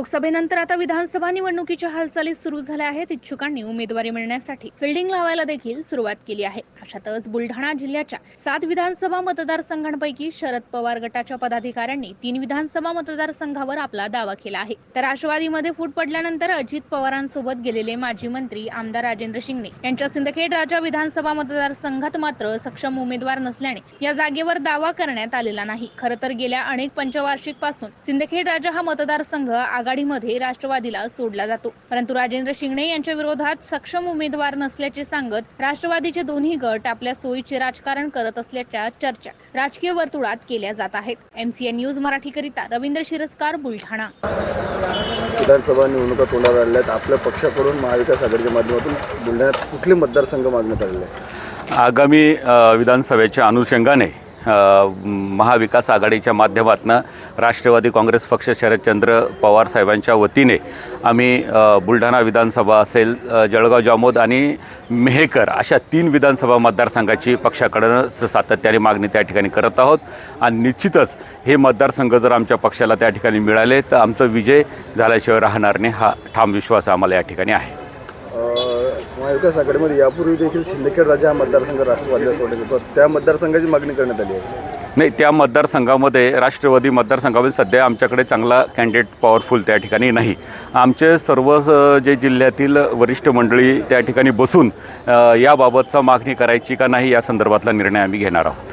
लोकसभेनंतर आता विधानसभा निवडणुकीच्या हालचाली सुरू झाल्या आहेत. इच्छुकांनी उमेदवारी मिळण्यासाठी फिल्डिंग लावायला देखील सुरुवात केली आहे. अशातच बुलढाणा जिल्ह्याच्या सात विधानसभा मतदारसंघांपैकी शरद पवार गटाच्या पदाधिकाऱ्यांनी तीन विधानसभा मतदारसंघावर आपला दावा केला आहे. तर राष्ट्रवादीमध्ये फूट पडल्यानंतर अजित पवारांसोबत गेलेले माजी मंत्री आमदार राजेंद्र शिंगणे यांच्या सिंदखेड राजा विधानसभा मतदारसंघात मात्र सक्षम उमेदवार नसल्याने या जागेवर दावा करण्यात आलेला नाही. खरं तर गेल्या अनेक पंचवार्षिकपासून सिंदखेड राजा हा मतदारसंघ आघाडीमध्ये राष्ट्रवादीला सोडला जातो. परंतु राजेंद्र शिंगणे यांच्या विरोधात सक्षम उमेदवार नसल्याचे सांगत राष्ट्रवादीचे दोन्ही गट आपल्या सोयीचे राजकारण करत असल्याच्या चर्चा राजकीय वर्तुळात केल्या जात आहेत. एमसीएन न्यूज मराठीकरिता रवींद्र शिरस्कार बुलढाणा. विधानसभा निवडणुका तोंडावर आलेल्या आहेत. आपल्या पक्षाकडून महाविकास आघाडीच्या माध्यमातून बुलढाण्यात कुठले मतदारसंघ मागण्यात आलेले आहेत आगामी विधानसभेच्या अनुषंगाने महाविकास आघाडीच्या माध्यमातून राष्ट्रवादी काँग्रेस पक्ष शरदचंद्र पवार साहेबांच्या वतीने आम्ही बुलढाणा विधानसभा असेल जळगाव जामोद आणि मेहेकर अशा तीन विधानसभा मतदारसंघाची पक्षाकडनं सातत्याने मागणी त्या ठिकाणी करत आहोत. आणि निश्चितच हे मतदारसंघ जर आमच्या पक्षाला त्या ठिकाणी मिळाले तर आमचा विजय झाल्याशिवाय राहणार नाही हा ठाम विश्वास आम्हाला या ठिकाणी आहे. महाविकास आघाडीमध्ये यापूर्वी देखील सिंदखेड राजा हा मतदारसंघ राष्ट्रवादीला सोडण्यात येतो त्या मतदारसंघाची मागणी करण्यात आली आहे. नाही त्या मतदारसंघामध्ये राष्ट्रवादी मतदारसंघामध्ये सध्या आमच्याकडे चांगला कॅन्डिडेट पॉवरफुल त्या ठिकाणी नाही. आमचे सर्व जे जिल्ह्यातील वरिष्ठ मंडळी त्या ठिकाणी बसून याबाबतचा मागणी करायची का नाही या संदर्भातला निर्णय आम्ही घेणार आहोत.